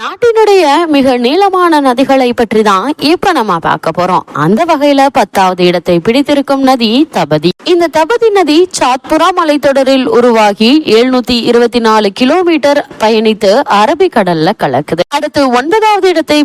நாட்டினுடைய மிக நீளமான நதிகளை பற்றி தான் இப்ப நம்ம பார்க்க போறோம். அந்த வகையில பத்தாவது இடத்தை பிடித்திருக்கும் நதி தபதி. இந்த தபதி நதி சாத்புரா மலைத்தொடரில் உருவாகி எழுநூத்தி இருபத்தி நாலு கிலோமீட்டர் பயணித்து அரபிக்கடல்ல கலக்குது. அடுத்து ஒன்பதாவது இடத்தை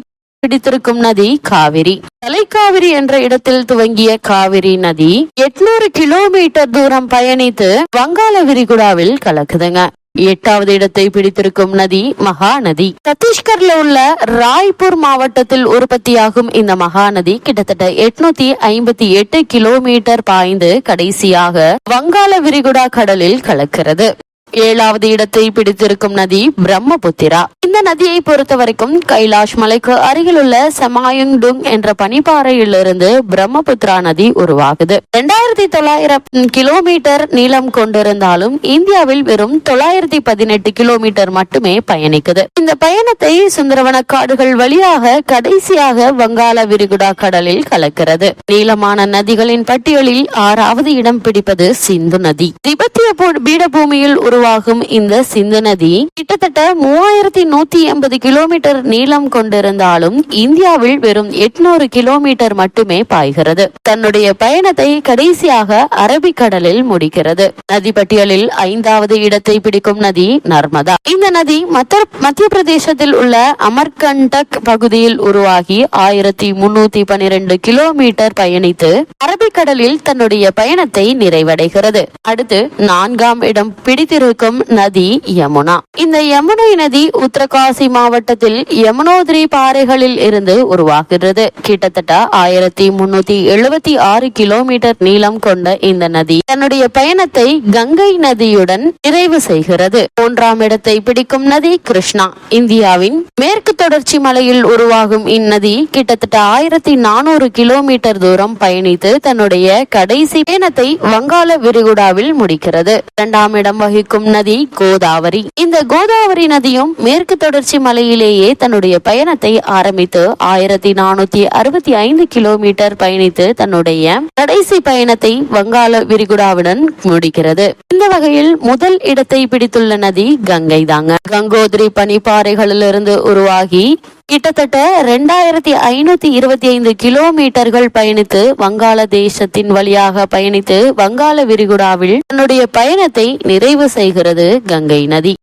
பிடித்திருக்கும் நதி காவிரி. தலைக்காவிரி என்ற இடத்தில் துவங்கிய காவிரி நதி எட்நூறு கிலோமீட்டர் தூரம் பயணித்து வங்காள விரிகுடாவில் கலக்குதுங்க. எட்டாவது இடத்தை பிடித்திருக்கும் நதி மகாநதி. சத்தீஸ்கர்ல உள்ள ராய்பூர் மாவட்டத்தில் உற்பத்தியாகும் இந்த மகாநதி கிட்டத்தட்ட எட்நூத்தி ஐம்பத்தி எட்டு கிலோமீட்டர் பாய்ந்து கடைசியாக வங்காள விரிகுடா கடலில் கலக்கிறது. ஏழாவது இடத்தை பிடித்திருக்கும் நதி பிரம்மபுத்திரா. இந்த நதியை பொறுத்த வரைக்கும் கைலாஷ் மலைக்கு அருகிலுள்ள உள்ள டுங் என்ற பனிப்பாறையிலிருந்து பிரம்மபுத்திரா நதி உருவாகுது. இரண்டாயிரத்தி தொள்ளாயிரம் கிலோமீட்டர் நீளம் கொண்டிருந்தாலும் இந்தியாவில் வெறும் தொள்ளாயிரத்தி பதினெட்டு கிலோமீட்டர் மட்டுமே பயணிக்குது. இந்த பயணத்தை சுந்தரவன காடுகள் வழியாக கடைசியாக வங்காள விரிகுடா கடலில் கலக்கிறது. நீளமான நதிகளின் பட்டியலில் ஆறாவது இடம் பிடிப்பது சிந்து நதி. திபெத்திய பீடபூமியில் உருவாகும் இந்த சிந்து நதி கிட்டத்தட்ட மூவாயிரத்தி நூத்தி எண்பது கிலோமீட்டர் நீளம் கொண்டிருந்தாலும் இந்தியாவில் வெறும் எட்நூறு கிலோமீட்டர் மட்டுமே பாய்கிறது. தன்னுடைய பயணத்தை கடைசியாக அரபிக்கடலில் முடிக்கிறது. நதி பட்டியலில் ஐந்தாவது இடத்தை பிடிக்கும் நதி நர்மதா. இந்த நதி மத்த மத்திய பிரதேசத்தில் உள்ள அமர்கண்டக் பகுதியில் உருவாகி ஆயிரத்தி முன்னூத்தி பனிரெண்டு கிலோமீட்டர் பயணித்து அரபிக்கடலில் தன்னுடைய பயணத்தை நிறைவடைகிறது. அடுத்து நான்காம் இடம் பிடித்திருக்கும் நதி யமுனா. இந்த யமுனை நதி உத்தர உத்தரகாசி மாவட்டத்தில் யமுனோதிரி பாறைகளில் இருந்து உருவாகிறது. கிட்டத்தட்ட ஆயிரத்தி முன்னூத்தி எழுபத்தி ஆறு கிலோமீட்டர் நீளம் கொண்ட இந்த நதி தன்னுடைய பயணத்தை கங்கை நதியுடன் நிறைவு செய்கிறது. மூன்றாம் இடத்தை பிடிக்கும் நதி கிருஷ்ணா. இந்தியாவின் மேற்கு தொடர்ச்சி மலையில் உருவாகும் இந்நதி கிட்டத்தட்ட ஆயிரத்தி நானூறு கிலோமீட்டர் தூரம் பயணித்து தன்னுடைய கடைசி பயணத்தை வங்காள விரிகுடாவில் முடிக்கிறது. இரண்டாம் இடம் வகிக்கும் நதி கோதாவரி. இந்த கோதாவரி நதியும் மேற்கு தொடர்ச்சி மலையிலேயே தன்னுடைய பயணத்தை ஆரம்பித்து ஆயிரத்தி நானூத்தி அறுபத்தி ஐந்து கிலோமீட்டர் பயணித்து தன்னுடைய கடைசி பயணத்தை வங்காள விரிகுடாவுடன் முடிக்கிறது. இந்த வகையில் முதல் இடத்தை பிடித்துள்ள நதி கங்கை தாங்க கங்கோத்ரி பனிப்பாறைகளிலிருந்து உருவாகி கிட்டத்தட்ட ரெண்டாயிரத்தி ஐநூத்தி இருபத்தி ஐந்து கிலோமீட்டர்கள் பயணித்து வங்காள தேசத்தின் வழியாக பயணித்து வங்காள விரிகுடாவில் தன்னுடைய பயணத்தை நிறைவு செய்கிறது கங்கை நதி.